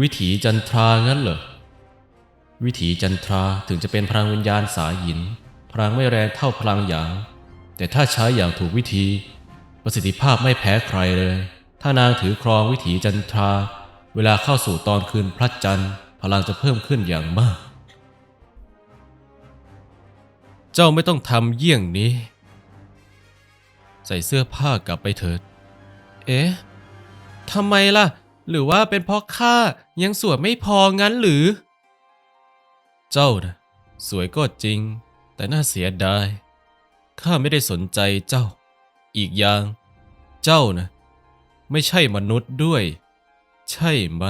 วิถีจันทรางั้นเหรอ วิถีจันทราถึงจะเป็นพลังวิญญาณสายหิน พลังไม่แรงเท่าพลังหยาง แต่ถ้าใช้อย่างถูกวิธี ประสิทธิภาพไม่แพ้ใครเลย ถ้านางถือครองวิถีจันทรา เวลาเข้าสู่ตอนคืนพระจันทร์ พลังจะเพิ่มขึ้นอย่างมาก เจ้าไม่ต้องทำเยี่ยงนี้ ใส่เสื้อผ้ากลับไปเถิด เอ๊ะทำไมล่ะ หรือว่าเป็นเพราะข้ายังสวยไม่พองั้นหรือ เจ้านะสวยก็จริง แต่น่าเสียดายข้าไม่ได้สนใจเจ้า อีกอย่าง เจ้านะ ไม่ใช่มนุษย์ด้วย ใช่ไหม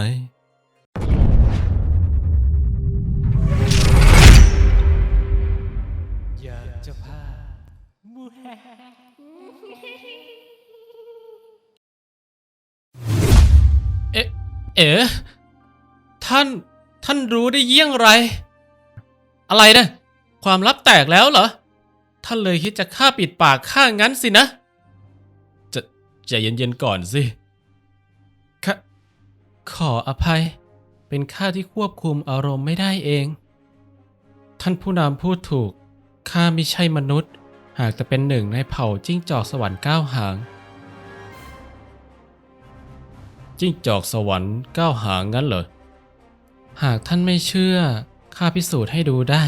เอ๋ท่านท่านรู้ได้เยี่ยงไร อะไรนะ ความลับแตกแล้วเหรอ ท่านเลยคิดจะฆ่าปิดปากข้างั้นสินะ จะใจเย็นๆก่อนสิขะขออภัย เป็นข้าที่ควบคุมอารมณ์ไม่ได้เอง ท่านผู้นำพูดถูก ข้าไม่ใช่มนุษย์ หากจะเป็นหนึ่งในเผ่าจิ้งจอกสวรรค์เก้าหาง จิ้งจอกสวรรค์ก้าวหางงั้นเหรอ หากท่านไม่เชื่อ ข้าพิสูจน์ให้ดูได้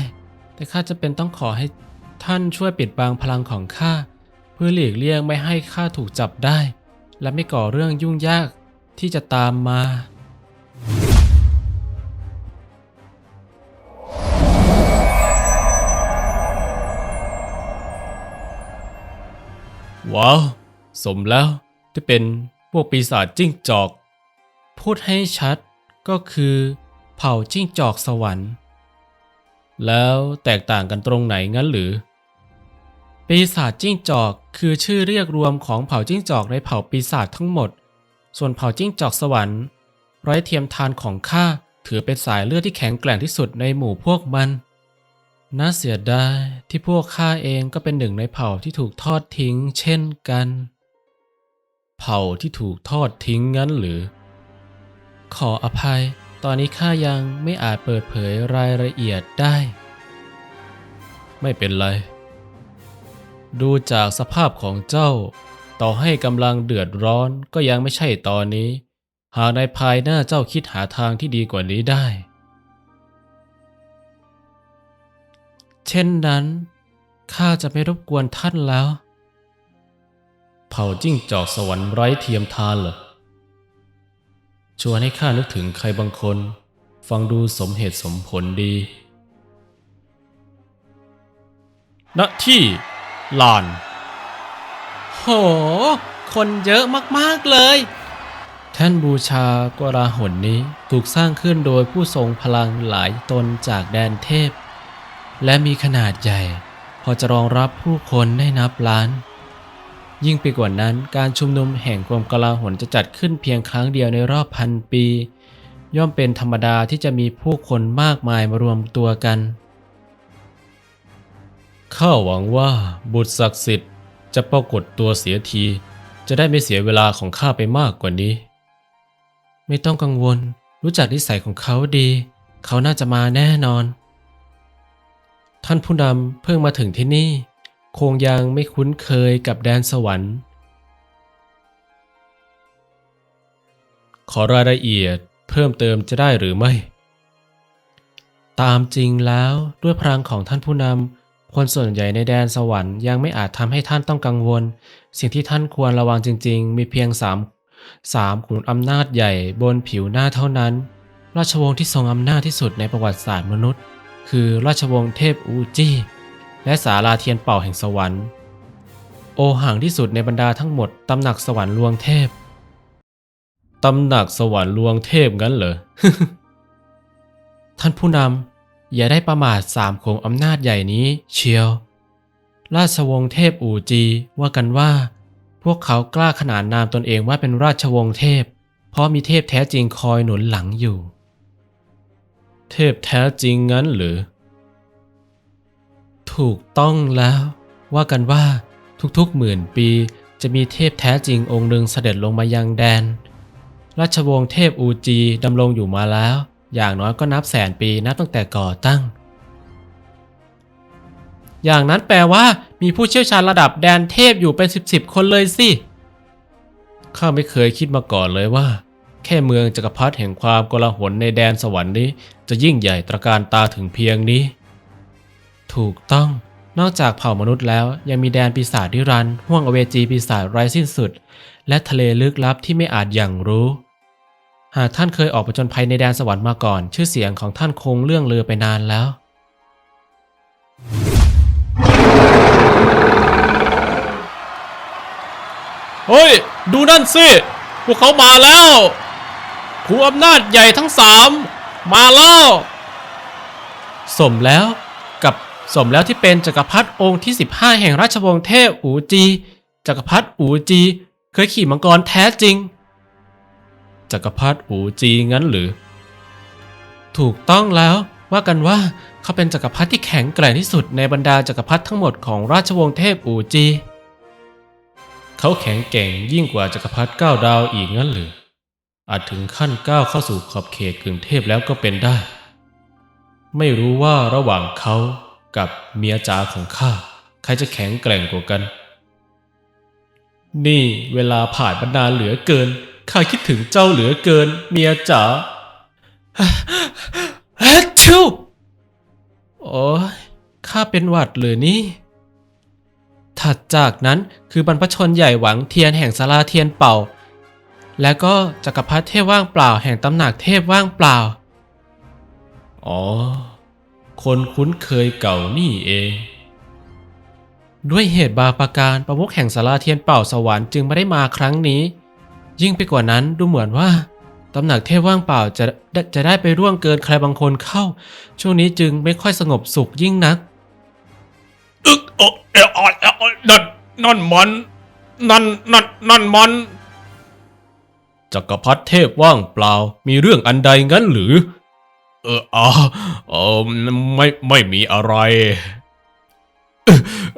แต่ข้าจะเป็นต้องขอให้ท่านช่วยปิดบังพลังของข้าเพื่อหลีกเลี่ยงไม่ให้ข้าถูกจับได้ และไม่ก่อเรื่องยุ่งยากที่จะตามมา ว้าว สมแล้วที่เป็น วกปีศาจจิ้งจอก พูดให้ชัดก็คือ เผ่าจิ้งจอกสวรรค์ แล้วแตกต่างกันตรงไหนงั้นหรือ ปีศาจจิ้งจอกคือชื่อเรียกรวมของเผ่าจิ้งจอกในเผ่าปีศาจทั้งหมด ส่วนเผ่าจิ้งจอกสวรรค์ไร้เทียมทานของข้าถือเป็นสายเลือดที่แข็งแกร่งที่สุดในหมู่พวกมันน่าเสียดายที่พวกข้าเองก็เป็นหนึ่งในเผ่าที่ถูกทอดทิ้งเช่นกัน เผ่าที่ถูกทอดทิ้งงั้นหรือ ขออภัย ตอนนี้ข้ายังไม่อาจเปิดเผยรายละเอียดได้ ไม่เป็นไร ดูจากสภาพของเจ้า ต่อให้กำลังเดือดร้อนก็ยังไม่ใช่ตอนนี้ หากในภายหน้าเจ้าคิดหาทางที่ดีกว่านี้ได้ เช่นนั้นข้าจะไม่รบกวนท่านแล้ว เผ่าจิ้งจอกสวรรค์ไร้เทียมทานเหรอชวนให้ข้านึกถึงใครบางคน ฟังดูสมเหตุสมผลดี ณ ที่ลาน โห คนเยอะมาก ๆ เลย แท่นบูชากวราหนนี้ถูกสร้างขึ้นโดยผู้ทรงพลังหลายตนจากแดนเทพ และมีขนาดใหญ่ พอจะรองรับผู้คนได้นับล้าน ยิ่งไปกว่านั้นการชุมนุมแห่งกรมกลาหนจะจัดขึ้นเพียงครั้งเดียวในรอบพันปี ย่อมเป็นธรรมดาที่จะมีผู้คนมากมายมารวมตัวกันข้าหวังว่าบุตรศักดิ์สิทธิ์จะปรากฏตัวเสียที จะได้ไม่เสียเวลาของข้าไปมากกว่านี้ ไม่ต้องกังวล รู้จักนิสัยของเขาดี เขาน่าจะมาแน่นอน ท่านผู้นำเพิ่งมาถึงที่นี่ คงยังไม่คุ้นเคยกับแดนสวรรค์ ขอรายละเอียดเพิ่มเติมจะได้หรือไม่ ตามจริงแล้วด้วยพลังของท่านผู้นำคนส่วนใหญ่ในแดนสวรรค์ยังไม่อาจทำให้ท่านต้องกังวล สิ่งที่ท่านควรระวังจริง ๆ มีเพียงสามสามขุนอำนาจใหญ่บนผิวหน้าเท่านั้น ราชวงศ์ที่ทรงอำนาจที่สุดในประวัติศาสตร์มนุษย์ คือราชวงศ์เทพอูจี้ และสาราเทียนเป่าแห่งสวรรค์ โอห่างที่สุดในบรรดาทั้งหมดตำหนักสวรรค์ลวงเทพตำหนักสวรรค์ลวงเทพงั้นเหรอ ท่านผู้นำอย่าได้ประมาทสามโขงอำนาจใหญ่นี้เชียว ราชวงศ์เทพอู่จีว่ากันว่า พวกเขากล้าขนานนามตนเองว่าเป็นราชวงศ์เทพ เพราะมีเทพแท้จริงคอยหนุนหลังอยู่ เทพแท้จริงงั้นหรือ ถูกต้องแล้ว ว่ากันว่าทุกๆหมื่นปีจะมีเทพแท้จริงองค์หนึ่งเสด็จลงมายังแดน ราชวงศ์เทพอูจีดำรงอยู่มาแล้ว อย่างน้อยก็นับแสนปีนับตั้งแต่ก่อตั้ง อย่างนั้นแปลว่ามีผู้เชี่ยวชาญระดับแดนเทพอยู่เป็นสิบสิบคนเลยสิข้าไม่เคยคิดมาก่อนเลยว่า แค่เมืองจักรพรรดิแห่งความโกลาหลในแดนสวรรค์นี้ จะยิ่งใหญ่ตระการตาถึงเพียงนี้ ถูกต้อง นอกจากเผ่ามนุษย์แล้วยังมีแดนปีศาจนิรันด์ห่วงอเวจีปีศาจไร้สิ้นสุด และทะเลลึกลับที่ไม่อาจอย่างรู้ หากท่านเคยออกผจญภัยในแดนสวรรค์มาก่อน ชื่อเสียงของท่านคงเลื่องลือไปนานแล้ว เฮ้ย ดูนั่นสิพวกเขามาแล้วผู้อำนาจใหญ่ทั้งสามมาแล้ว สมแล้ว สมแล้วที่เป็นจักรพรรดิองค์ที่ 15 แห่งราชวงศ์เทพอูจีจักรพรรดิอูจี เคยขี่มังกรแท้จริงจักรพรรดิอูจีงั้นหรือ ถูกต้องแล้วว่ากันว่าเขาเป็นจักรพรรดิที่แข็งแกร่งที่สุดในบรรดาจักรพรรดิทั้งหมดของราชวงศ์เทพอูจี เขาแข็งแกร่งยิ่งกว่าจักรพรรดิเก้าดาวอีกงั้นหรือ อาจถึงขั้นก้าวเข้าสู่ขอบเขตกึ่งเทพแล้วก็เป็นได้ ไม่รู้ว่าระหว่างเขา กับเมียจ๋าของข้าใครจะแข็งแกร่งกว่ากัน นี่เวลาผ่านมานานเหลือเกินข้าคิดถึงเจ้าเหลือเกิน เมียจ๋าฮัชชูโอ้ยข้าเป็นหวัดเลยนี่ ถัดจากนั้นคือบรรพชนใหญ่หวังเทียนแห่งสาราเทียนเป่า และก็จักรพรรดิเทพว่างเปล่าแห่งตำหนักเทพว่างเปล่า อ๋อ คนคุ้นเคยเก่านี่เอง ด้วยเหตุบางประการประมุขแห่งสาราเทียนเป่าสวรรค์จึงไม่ได้มาครั้งนี้ ยิ่งไปกว่านั้นดูเหมือนว่าตำหนักเทพว่างเปล่าจะจะจะได้ไปร่วงเกินใครบางคนเข้า ช่วงนี้จึงไม่ค่อยสงบสุขยิ่งนักอึกเออเออเออเออนั่นนั่นมันนั่นนั่นนั่นมันจักรพรรดิเทพว่างเปล่ามีเรื่องอันใดงั้นหรือ เอออ๋อเออไม่ไม่มีอะไร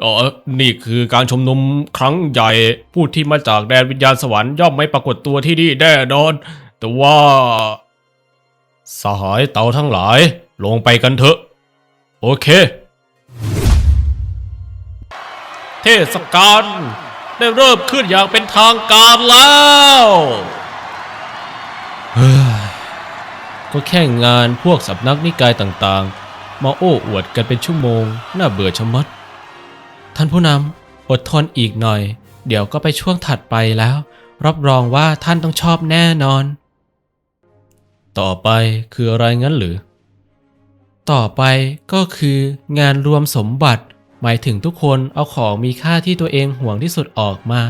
เออนี่คือการชุมนุมครั้งใหญ่ผู้ที่มาจากแดนวิญญาณสวรรค์ย่อมไม่ปรากฏตัวที่นี่แน่นอน แต่ว่าสหายเต่าทั้งหลาย ลงไปกันเถอะ โอเค เทศกาลได้เริ่มขึ้นอย่างเป็นทางการแล้ว เฮ้ย ก็แค่งานพวกสำนักนิกายต่างๆ มาโอ้อวดกันเป็นชั่วโมง น่าเบื่อชะมัด ท่านผู้นำอดทนอีกหน่อย เดี๋ยวก็ไปช่วงถัดไปแล้ว รับรองว่าท่านต้องชอบแน่นอน ต่อไปคืออะไรงั้นหรือ ต่อไปก็คืองานรวมสมบัติ หมายถึงทุกคนเอาของมีค่าที่ตัวเองห่วงที่สุดออกมา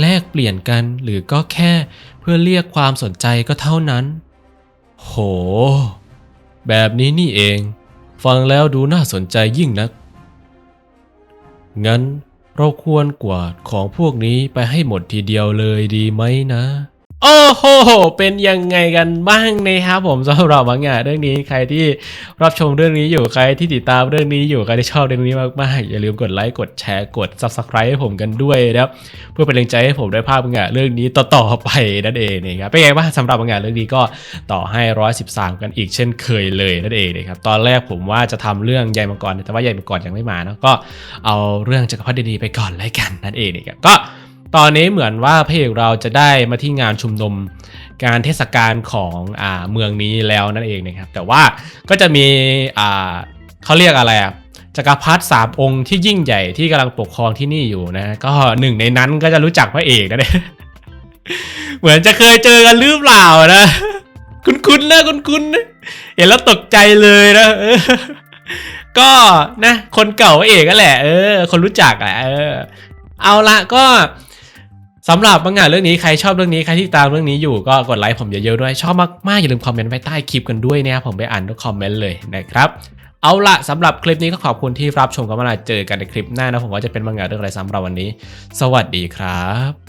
แลกเปลี่ยนกันหรือก็แค่เพื่อเรียกความสนใจก็เท่านั้น โห แบบนี้นี่เอง ฟังแล้วดูน่าสนใจยิ่งนัก งั้นเราควรกวาดของพวกนี้ไปให้หมดทีเดียวเลยดีไหมนะ โอ้โห เป็นยังไงกันบ้างนะครับผมสำหรับมังงะเรื่องนี้ใครที่รับชมเรื่องนี้อยู่ใครที่ติดตามเรื่องนี้อยู่ใครที่ชอบเรื่องนี้มากๆอย่าลืมกดไลค์กดแชร์กด subscribe ให้ผมกันด้วยนะครับเพื่อเป็นแรงใจให้ผมได้ภาพมังงะเรื่องนี้ต่อๆไปนั่นเองนะครับเป็นไงบ้างสำหรับมังงะเรื่องนี้ก็ต่อให้113กันอีกเช่นเคยเลยนั่นเองนะครับตอนแรกผมว่าจะทำเรื่องใยมังกรแต่ว่าใยมังกรยังไม่มาเนะก็เอาเรื่องจักรพรรดิดีไปก่อนเลยกันนั่นเองนะครับก็ ตอนนี้เหมือนว่าพระเอกเราจะได้มาที่งานชุมนุมการเทศกาลของอ่าเมืองนี้แล้วนั่นเองนะครับ แต่ว่าก็จะมีอ่าเขาเรียกอะไรอะจักรพรรดิสามองค์ที่ยิ่งใหญ่ที่กำลังปกครองที่นี่อยู่นะก็หนึ่งในนั้นก็จะรู้จักพระเอกนะเนี่ยเหมือนจะเคยเจอกันหรือเปล่านะคุ้นๆนะคุ้นๆนะเห็นแล้วตกใจเลยนะก็นะ คนเก่าพระเอกก็แหละ เออ คนรู้จักแหละเออ เอาละก็ สำหรับมังงะเรื่องนี้ใครชอบเรื่องนี้ใครที่ตามเรื่องนี้อยู่ก็กดไลค์ผมเยอะๆด้วย ชอบมากๆอย่าลืมคอมเมนต์ไว้ใต้คลิปกันด้วยนะครับผมไปอ่านทุกคอมเมนต์เลยนะครับเอาละสำหรับคลิปนี้ก็ขอบคุณที่รับชมกันมาเจอกันในคลิปหน้านะผมว่าจะเป็นมังงะเรื่องอะไรสำหรับวันนี้ สวัสดีครับ